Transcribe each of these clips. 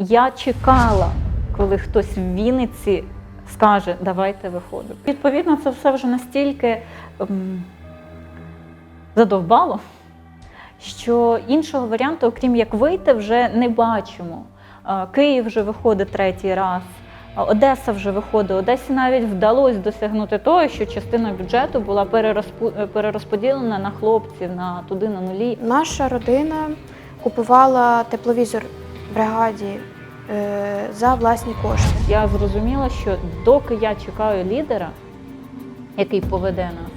Я чекала, коли хтось в Вінниці скаже, давайте виходимо. Відповідно, це все вже настільки ем, задовбало, що іншого варіанту, окрім як вийти, вже не бачимо. Київ вже виходить третій раз. Одеса вже виходить. Одесі навіть вдалося досягнути того, що частина бюджету була е, перерозподілена на хлопців, на туди, на нулі. Наша родина купувала тепловізор бригаді е, за власні кошти. Я зрозуміла, що доки я чекаю лідера, який поведе нас,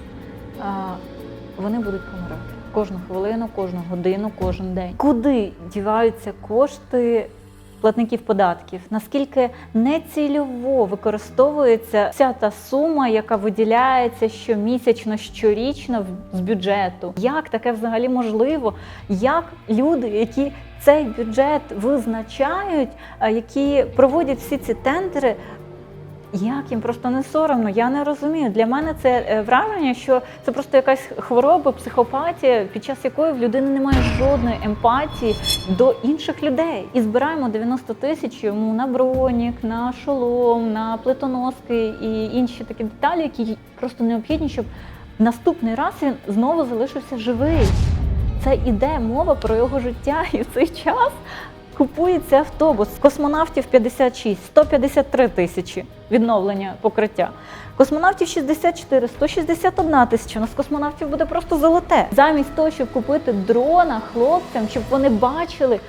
вони будуть помирати кожну хвилину, кожну годину, кожен день. Куди діваються кошти платників податків? Наскільки нецільово використовується вся та сума, яка виділяється щомісячно, щорічно з бюджету? Як таке взагалі можливо? Як люди, які цей бюджет визначають, які проводять всі ці тендери. Як їм просто не соромно, я не розумію. Для мене це е, враження, що це просто якась хвороба, психопатія, під час якої в людини немає жодної емпатії до інших людей. І збираємо 90 тисяч йому на бронік, на шолом, на плитоноски і інші такі деталі, які просто необхідні, щоб наступний раз він знову залишився живий. Це іде мова про його життя, і в цей час купується автобус. Космонавтів 56, 153 тисячі відновлення покриття. Космонавтів 64, 161 тисяча. У нас космонавтів буде просто золоте. Замість того, щоб купити дрона хлопцям, щоб вони бачили.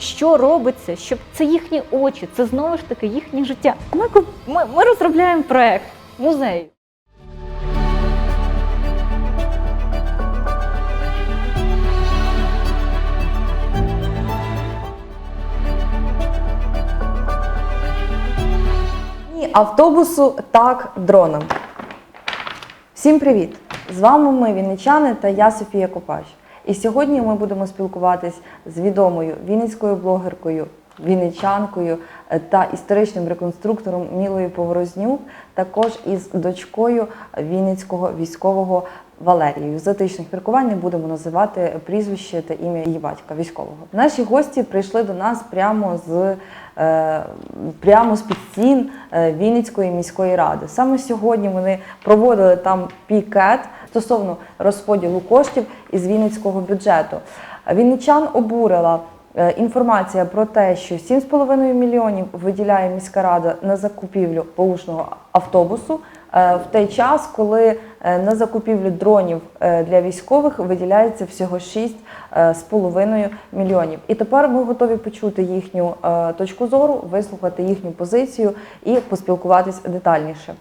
Що робиться, щоб це їхні очі, це знову ж таки їхнє життя. Ми, ми, ми розробляємо проект музей. Автобусу, так дронам. Всім привіт! З вами ми, вінничани та я Софія Копач. І сьогодні ми будемо спілкуватись з відомою вінницькою блогеркою, вінничанкою е, та історичним реконструктором Мілою Поворознюк, також із дочкою вінницького військового Валерією. З етичних міркувань не будемо називати прізвище та ім'я її батька військового. Наші гості прийшли до нас прямо з прямо з під стін е, Вінницької міської ради. Саме сьогодні вони проводили там пікет стосовно розподілу коштів із Вінницького бюджету. Вінничан обурила е, інформація про те, що 7,5 мільйонів виділяє міська рада на закупівлю баушного автобусу. е, В той час, коли е, на закупівлю дронів е, для військових виділяється всього 6,5 мільйонів. І тепер ми готові почути їхню е, точку зору, вислухати їхню позицію і поспілкуватись детальніше.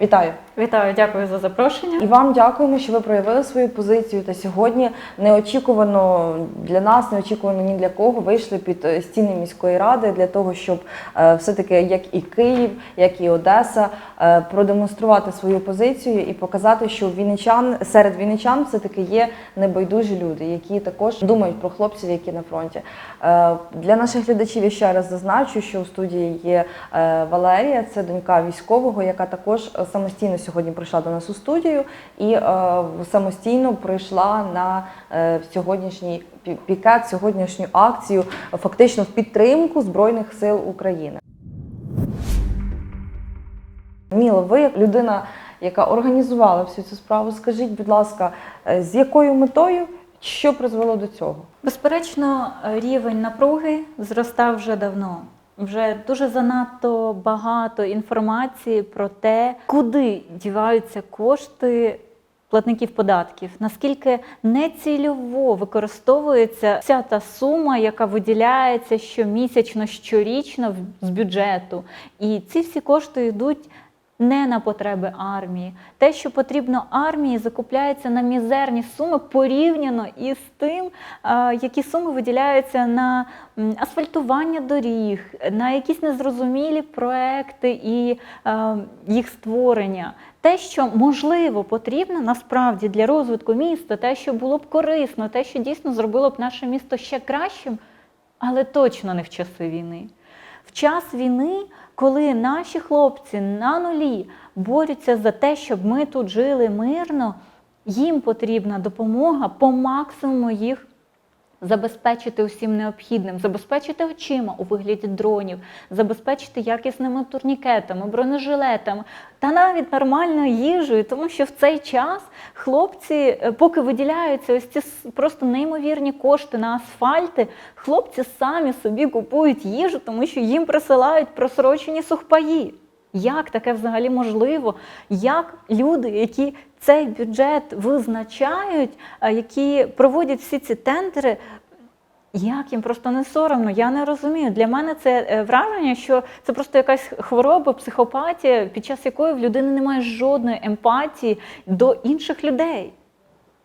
Вітаю! Вітаю, дякую за запрошення. І вам дякуємо, що ви проявили свою позицію. Та сьогодні неочікувано для нас, неочікувано ні для кого вийшли під е, стіни міської ради для того, щоб е, все-таки, як і Київ, як і Одеса, е, продемонструвати свою позицію і показати, що вінничан серед вінничан все-таки є небайдужі люди, які також думають про хлопців, які на фронті. Для наших глядачів я ще раз зазначу, що у студії є Валерія, це донька військового, яка також самостійно сьогодні прийшла до нас у студію і е, самостійно прийшла на е, сьогоднішній пі- пікет, сьогоднішню акцію, фактично в підтримку Збройних сил України. Міло, ви як людина, яка організувала всю цю справу, скажіть, будь ласка, е, з якою метою, що призвело до цього? Безперечно, рівень напруги зростав вже давно. Вже дуже занадто багато інформації про те, куди діваються кошти платників податків, наскільки нецільово використовується вся та сума, яка виділяється щомісячно, щорічно з бюджету. І ці всі кошти йдуть не на потреби армії. Те, що потрібно армії, закупляється на мізерні суми порівняно із тим, які суми виділяються на асфальтування доріг, на якісь незрозумілі проекти і їх створення. Те, що можливо потрібно насправді для розвитку міста, те, що було б корисно, те, що дійсно зробило б наше місто ще кращим, але точно не в часи війни. Час війни, коли наші хлопці на нулі борються за те, щоб ми тут жили мирно, їм потрібна допомога по максимуму їх забезпечити усім необхідним, забезпечити очима у вигляді дронів, забезпечити якісними турнікетами, бронежилетами та навіть нормальною їжею, тому що в цей час хлопці, е, поки виділяються ось ці просто неймовірні кошти на асфальти, хлопці самі собі купують їжу, тому що їм присилають просрочені сухпаї. Як таке взагалі можливо? Як люди, які цей бюджет визначають, а які проводять всі ці тендери, як їм просто не соромно? Я не розумію. Для мене це е, враження, що це просто якась хвороба, психопатія, під час якої в людини немає жодної емпатії до інших людей.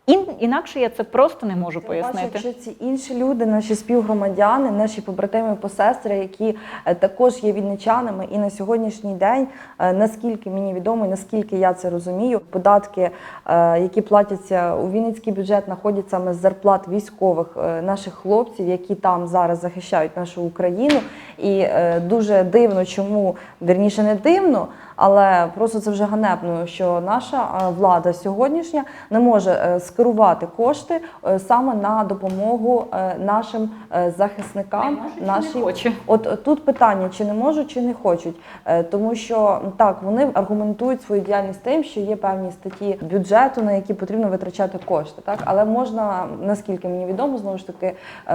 Ін, інакше я це просто не можу Тим пояснити. Якщо ці інші люди, наші співгромадяни, наші побратими посестри, які е, також є вінничанами, і на сьогоднішній день, е, наскільки мені відомо, і наскільки я це розумію, податки, е, які платяться у Вінницький бюджет, знаходять саме з зарплат військових наших хлопців, які там зараз захищають нашу Україну. І дуже дивно, чому вірніше не дивно. Але просто це вже ганебно, що наша е, влада сьогоднішня не може е, скерувати кошти е, саме на допомогу нашим захисникам. нашій- хоче. От тут питання, чи не можуть, чи не хочуть. Тому що так, вони аргументують свою діяльність тим, що є певні статті бюджету, на які потрібно витрачати кошти. Так, але можна, наскільки мені відомо, знову ж таки,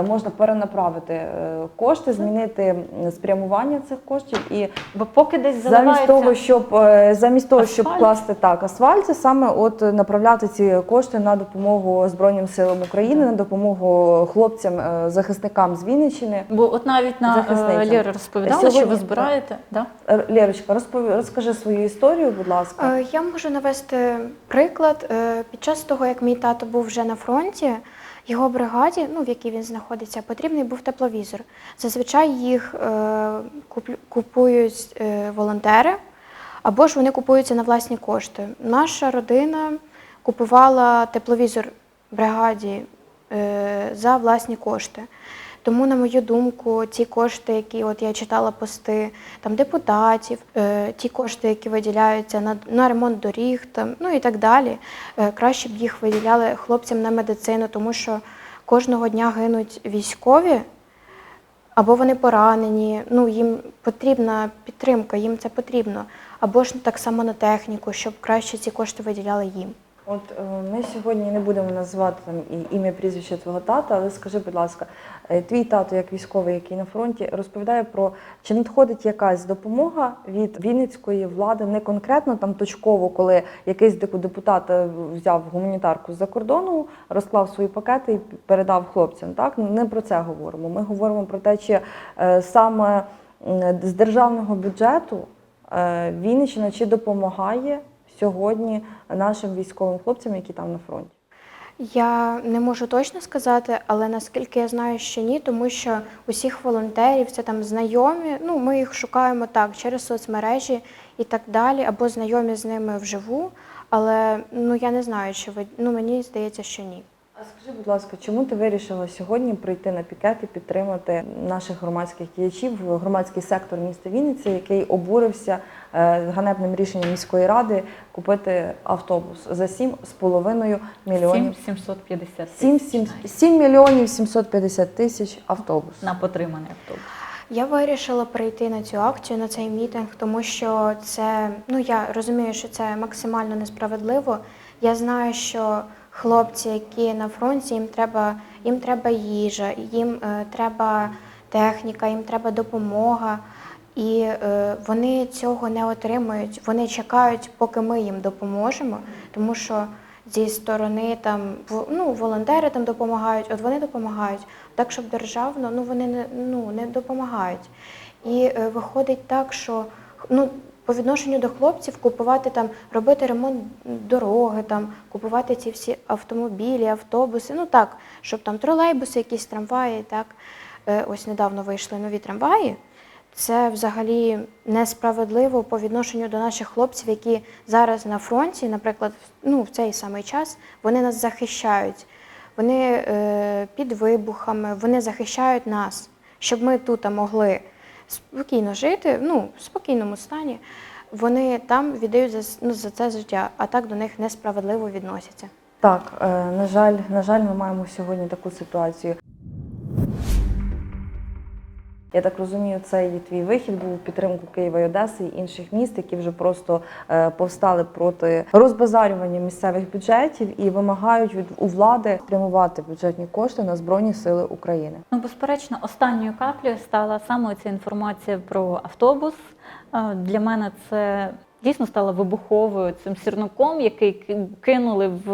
можна перенаправити кошти, змінити спрямування цих коштів і Бо поки десь Замість заливається... того, щоб е, замість того, щоб класти так асфальт, це саме от направляти ці кошти на допомогу Збройним силам України, на допомогу хлопцям, е, захисникам з Вінниччини. Бо от навіть на е, Лєра розповідала, Сьогодні- що ви збираєте. Да? Лєрочка, розпові, розкажи свою історію, будь ласка. Я можу навести приклад. Під час того, як мій тато був вже на фронті, його бригаді, ну в якій він знаходиться, потрібний був тепловізор. Зазвичай їх е, куплю- купують е, волонтери, або ж вони купуються на власні кошти. Наша родина купувала тепловізор бригаді е, за власні кошти. Тому, на мою думку, ті кошти, які от я читала пости там депутатів, е, ті кошти, які виділяються на, на ремонт доріг, там, ну і так далі, е, краще б їх виділяли хлопцям на медицину, тому що кожного дня гинуть військові, або вони поранені, ну їм потрібна підтримка, їм це потрібно, або ж так само на техніку, щоб краще ці кошти виділяли їм. От е, ми сьогодні не будемо називати там ім'я прізвище твого тата, але скажи, будь ласка, е, твій тато, як військовий, який на фронті, розповідає про чи надходить якась допомога від вінницької влади, не конкретно там точково, коли якийсь деп- депутат е, взяв гуманітарку з-за кордону, розклав свої пакети і передав хлопцям. Так не про це говоримо. Ми говоримо про те, чи саме з державного бюджету Вінниччина чи допомагає сьогодні нашим військовим хлопцям, які там на фронті. Я не можу точно сказати, але наскільки я знаю, що ні, тому що усіх волонтерів це там знайомі. Ну, ми їх шукаємо так через соцмережі і так далі, або знайомі з ними вживу. Але ну я не знаю, чи ви ну мені здається, що ні. А скажи, будь ласка, чому ти вирішила сьогодні прийти на пікет і підтримати наших громадських діячів, громадський сектор міста Вінниці, який обурився е, ганебним рішенням міської ради купити автобус за 7,5 мільйонів 750 7, 7, 7 мільйонів 750 тисяч автобус. на потриманий автобус. Я вирішила прийти на цю акцію, на цей мітинг, тому що це ну я розумію, що це максимально несправедливо. Я знаю, що хлопці, які на фронті, їм треба, їм треба їжа, їм е, треба техніка, їм треба допомога. І е, вони цього не отримують. Вони чекають, поки ми їм допоможемо, тому що зі сторони там ну, волонтери там допомагають, от вони допомагають. Так, щоб державно, ну вони не ну не допомагають. І е, виходить так, що ну. По відношенню до хлопців купувати там, робити ремонт дороги, там купувати ці всі автомобілі, автобуси. Ну так, щоб там тролейбуси, якісь трамваї. Так Е, ось недавно вийшли нові трамваї. Це взагалі несправедливо по відношенню до наших хлопців, які зараз на фронті, наприклад, ну, в цей самий час вони нас захищають. Вони е, під вибухами, вони захищають нас, щоб ми тут могли спокійно жити, ну, в спокійному стані. Вони там віддають за, ну, за це життя, а так до них несправедливо відносяться. Так, е, на жаль, на жаль, ми маємо сьогодні таку ситуацію. Я так розумію, цей твій вихід був у підтримку Києва і Одеси і інших міст, які вже просто е, повстали проти розбазарювання місцевих бюджетів і вимагають від у влади спрямувати бюджетні кошти на збройні сили України. Ну, безперечно, останньою каплею стала саме ця інформація про автобус. Е, Для мене це дійсно стало вибуховою цим сірником, який кинули в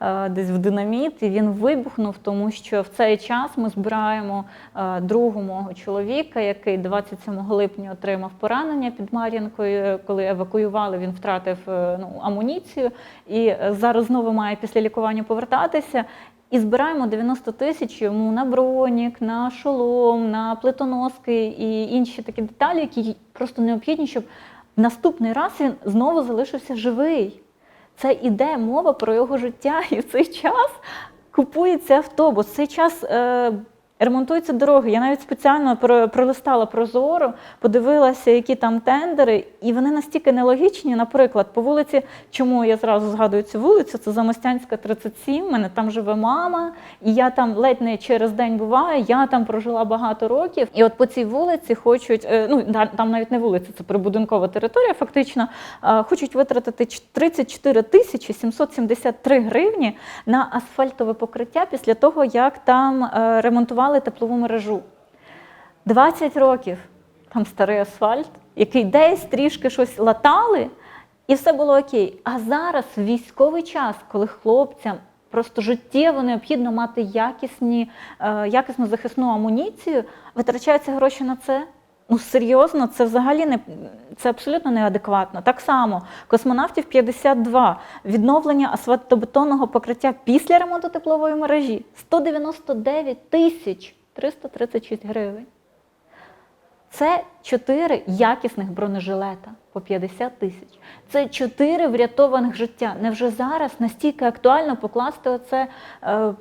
е, десь в динаміт, і він вибухнув, тому що в цей час ми збираємо е, другу мого чоловіка, який 27 липня отримав поранення під Мар'їнкою. Коли евакуювали, він втратив е, ну, амуніцію і е, зараз знову має після лікування повертатися. І збираємо 90 тисяч йому на бронік, на шолом, на плитоноски і інші такі деталі, які просто необхідні, щоб наступний раз він знову залишився живий. Це іде мова про його життя, і в цей час купується автобус. В цей час е, ремонтуються дороги. Я навіть спеціально пролистала прозоро, подивилася, які там тендери, і вони настільки нелогічні. Наприклад, по вулиці, чому я зразу згадую цю вулицю, це Замостянська, 37, в мене там живе мама, і я там ледь не через день буваю, я там прожила багато років. І от по цій вулиці хочуть, е, ну там навіть не вулиця, це прибудинкова територія, фактично, хочуть витратити 34 тисячі 773 гривні на асфальтове покриття після того, як там е, ремонтували теплову мережу. 20 років там старий асфальт, який десь трішки щось латали, і все було окей. А зараз в військовий час, коли хлопцям просто життєво необхідно мати якісні, е, якісну захисну амуніцію, витрачаються гроші на це. Ну серйозно, це взагалі не це абсолютно неадекватно. Так само космонавтів 52, відновлення асфальтобетонного покриття після ремонту теплової мережі 199 тисяч 336 гривень. Це 4 якісних бронежилета по 50 тисяч. Це 4 врятованих життя. Невже зараз настільки актуально покласти оце е,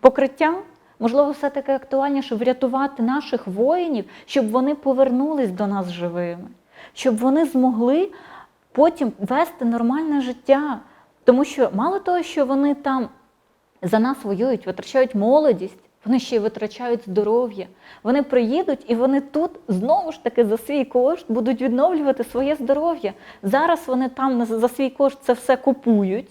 покриття? Можливо, все-таки актуальніше врятувати наших воїнів, щоб вони повернулись до нас живими, щоб вони змогли потім вести нормальне життя. Тому що мало того, що вони там за нас воюють, витрачають молодість, вони ще й витрачають здоров'я. Вони приїдуть і вони тут знову ж таки за свій кошт будуть відновлювати своє здоров'я. Зараз вони там за свій кошт це все купують.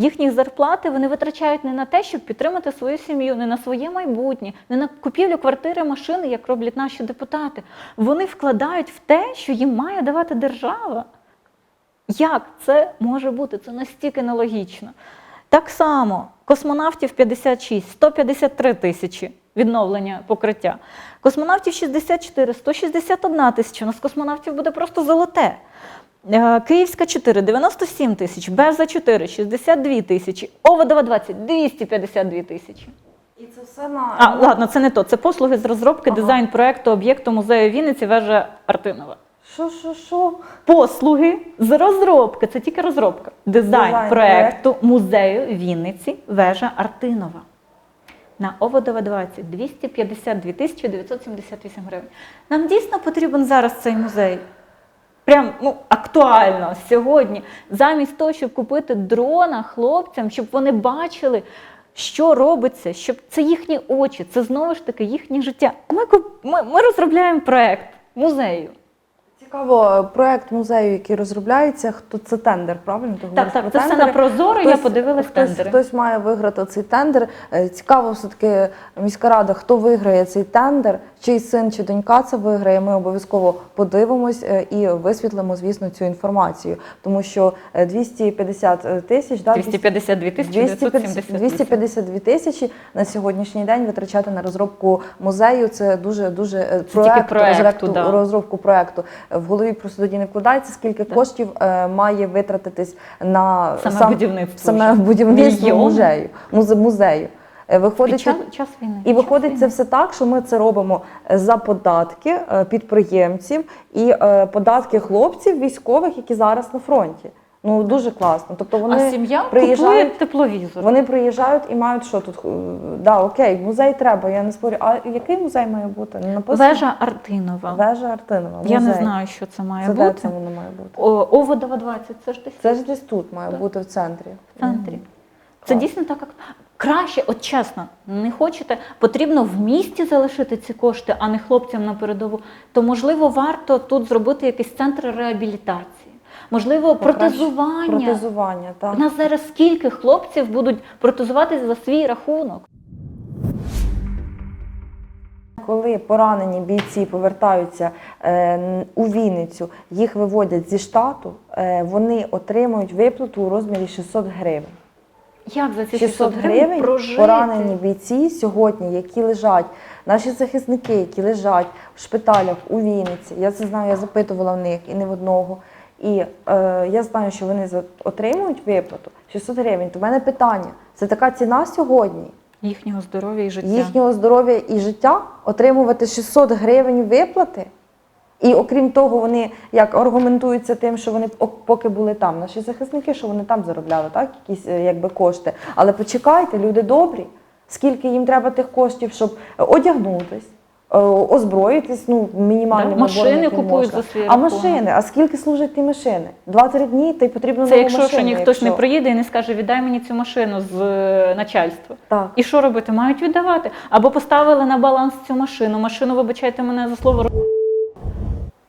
Їхні зарплати вони витрачають не на те, щоб підтримати свою сім'ю, не на своє майбутнє, не на купівлю квартири, машини, як роблять наші депутати. Вони вкладають в те, що їм має давати держава. Як це може бути? Це настільки нелогічно. Так само космонавтів 56, 153 тисячі відновлення покриття. Космонавтів 64, 161 тисяча. У нас космонавтів буде просто золоте. Е, Київська 4, 97 тисяч, Берза 4, 62 тисячі, Оводова 20, 252 тисячі. І це все на А, ладно, це не то. Це послуги з розробки Ага. дизайн проекту об'єкту музею Вінниці вежа Артинова. що, що, що? Послуги з розробки, це тільки розробка. Дизайн, Дизайн проекту музею Вінниці вежа Артинова. На Оводова 20 252 тисячі 978 гривень. Нам дійсно потрібен зараз цей музей. Прям ну, актуально сьогодні. Замість того, щоб купити дрона хлопцям, щоб вони бачили, що робиться, щоб це їхні очі, це знову ж таки їхнє життя. Ми, ми, ми розробляємо проект музею. Цікаво, проект музею, який розробляється, хто це тендер, правильно? Ти Так, так, це все на прозоро, я подивилась хтось, тендери. Хтось має виграти цей тендер. Е, Цікаво, все-таки міська рада, хто виграє цей тендер, чий син чи донька це виграє. Ми обов'язково подивимось е, і висвітлимо, звісно, цю інформацію. Тому що е, 250 тисяч, да, 252 тисячі 978. 252 тисячі на сьогоднішній день витрачати на розробку музею. Це дуже дуже е, тільки проект, проекту, розробку, да. розробку проекту. В голові просто тоді не вкладається, скільки коштів е, має витратитись на Саме будівництво саме будівництво музею. Музе, музею. Е, Під Виходить, час, час війни. і Час виходить війни. це все так, що ми це робимо за податки е, підприємців і е, податки хлопців, військових, які зараз на фронті. Ну дуже класно. Тобто вони а сім'я купує тепловізор. Вони приїжджають і мають що тут? е, Да, окей, музей треба, я не спорю. А який музей має бути? Написано? Вежа Артинова. Вежа Артинова. Я не знаю, що це має Це де бути. це воно має бути? О, Оводова 20, це ж десь Це ж десь тут має Так. бути в центрі. в центрі. Мгм. Це Клас. дійсно так. як- Краще, от чесно, не хочете, потрібно в місті залишити ці кошти, а не хлопцям на передову. То можливо варто тут зробити якийсь центр реабілітації, можливо, протезування. Протезування, так. У нас зараз скільки хлопців будуть протезуватись за свій рахунок? Коли поранені бійці повертаються е, у Вінницю, їх виводять зі штату, е, вони отримують виплату у розмірі 600 гривень. Як за ці 600 600 гривень гривень прожити? поранені бійці сьогодні, які лежать, наші захисники, які лежать в шпиталях у Вінниці. Я це знаю, я запитувала в них і не в одного. І е, я знаю, що вони отримують виплату 600 гривень. То в мене питання: це така ціна сьогодні їхнього здоров'я і життя. їхнього здоров'я і життя отримувати 600 гривень виплати. І окрім того, вони як аргументуються тим, що вони поки були там, наші захисники, що вони там заробляли, так, якісь е, якби кошти. Але почекайте, люди добрі, скільки їм треба тих коштів, щоб е, одягнутись, озброїтись, ну, мінімальним Да, машини купують за свій А рахунок. машини, а скільки служать ті машини? Два-три дні, та й потрібно Це нову якщо машину. ще ніхтось якщо- не приїде і не скаже, віддай мені цю машину з е, начальства. Так. І що робити? Мають віддавати. Або поставили на баланс цю машину. Машину, вибачайте мене за слово.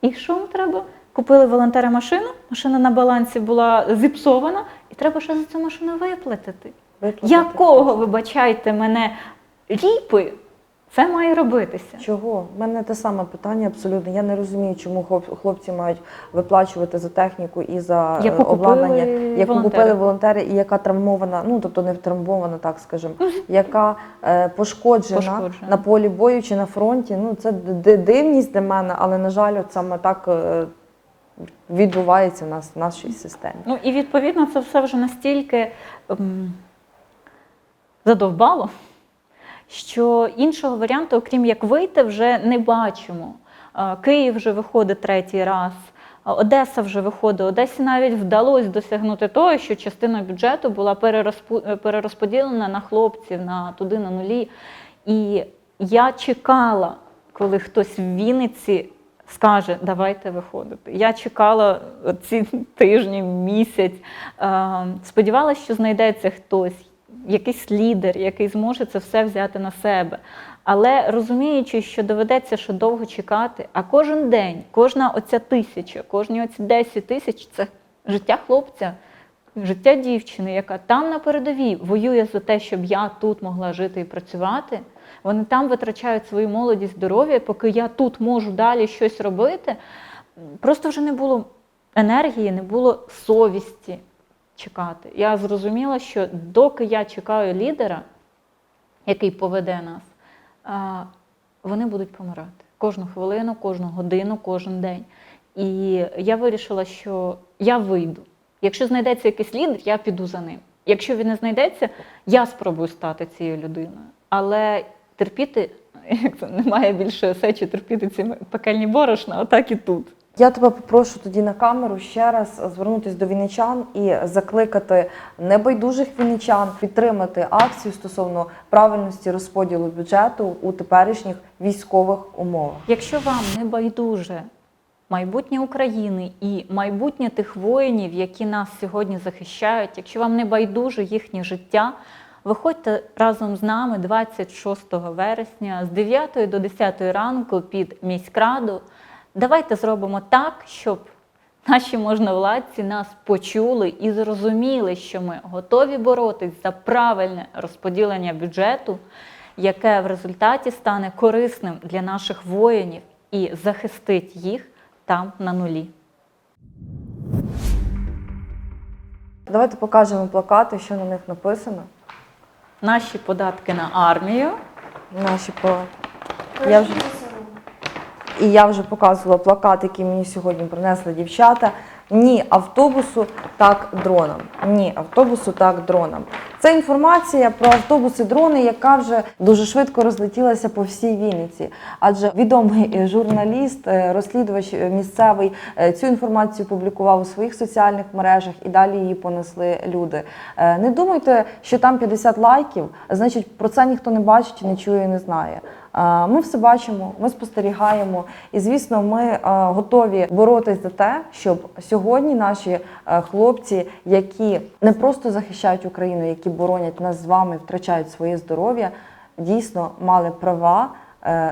І що вам треба? Купили волонтери машину, машина на балансі була зіпсована, і треба ще за цю машину виплатити. Виплатити. Якого, вибачайте мене, ріпи це має робитися? Чого? У мене те саме питання абсолютно. Я не розумію, чому хлопці мають виплачувати за техніку і за е, Яку купили обладнання, яку волонтери. купили волонтери, і яка травмована, ну тобто не травмована, так скажемо, яка е, пошкоджена, Пошкоджена. на полі бою чи на фронті. Ну це дивність для мене, але на жаль, от саме так е, відбувається в нас в нашій системі. Ну і відповідно це все вже настільки ем, задовбало, що іншого варіанту, окрім як вийти, вже не бачимо. Київ вже виходить третій раз. Одеса вже виходить. Одесі навіть вдалося досягнути того, що частина бюджету була е, перерозподілена на хлопців, на туди, на нулі. І я чекала, коли хтось в Вінниці скаже, давайте виходити. Я чекала ці тижні, місяць. Е, Сподівалася, що знайдеться хтось, якийсь лідер, який зможе це все взяти на себе. Але розуміючи, що доведеться ще довго чекати, а кожен день, кожна оця тисяча, кожні оці 10 тисяч це життя хлопця, життя дівчини, яка там на передовій воює за те, щоб я тут могла жити і працювати. Вони там витрачають свою молодість, здоров'я, поки я тут можу далі щось робити. Просто вже не було енергії, не було совісті чекати. Я зрозуміла, що доки я чекаю лідера, який поведе нас, вони будуть помирати кожну хвилину, кожну годину, кожен день. І я вирішила, що я вийду. Якщо знайдеться якийсь лідер, я піду за ним. Якщо він не знайдеться, я спробую стати цією людиною. Але терпіти, як це немає більше сечі терпіти ці пекельні борошна, отак і тут. Я тебе попрошу тоді на камеру ще раз звернутися до вінничан і закликати небайдужих вінничан підтримати акцію стосовно правильності розподілу бюджету у теперішніх військових умовах. Якщо вам не байдуже майбутнє України і майбутнє тих воїнів, які нас сьогодні захищають, якщо вам не байдуже їхнє життя, виходьте разом з нами 26 вересня з 9 до 10 ранку під міськраду. Давайте зробимо так, щоб наші можновладці нас почули і зрозуміли, що ми готові боротись за правильне розподілення бюджету, яке в результаті стане корисним для наших воїнів і захистить їх там на нулі. Давайте покажемо плакати, що на них написано. Наші податки на армію. Наші по я вже і я вже показувала плакат, який мені сьогодні принесли дівчата. Ні автобусу, так дронам. Ні автобусу, так дронам. Це інформація про автобуси дрони, яка вже дуже швидко розлетілася по всій Вінниці. Адже відомий журналіст, е, розслідувач е, місцевий е, цю інформацію публікував у своїх соціальних мережах і далі її понесли люди. Не думайте, що там 50 лайків, значить про це ніхто не бачить, не чує, і не знає. Е, Ми все бачимо, ми спостерігаємо, і звісно, ми е, готові боротись за те, щоб сьогодні наші е, хлопці, які не просто захищають Україну, які боронять нас з вами, втрачають своє здоров'я, дійсно мали права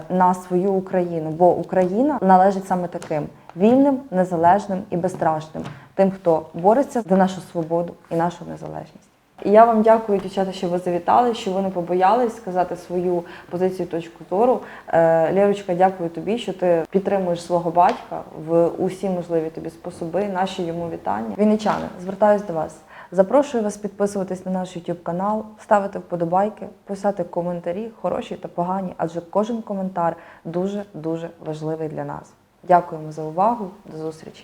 на свою Україну. Бо Україна належить саме таким вільним, незалежним і безстрашним, тим, хто бореться за нашу свободу і нашу незалежність. Я вам дякую, дівчата, що ви завітали, що ви не побоялись сказати свою позицію, точку зору. Е, Лєрочка, дякую тобі, що ти підтримуєш свого батька в усі можливі тобі способи. Наші йому вітання. Вінничани, звертаюсь до вас. Запрошую вас підписуватись на наш YouTube канал, ставити вподобайки, писати коментарі, хороші та погані, адже кожен коментар дуже дуже важливий для нас. Дякуємо за увагу. До зустрічі!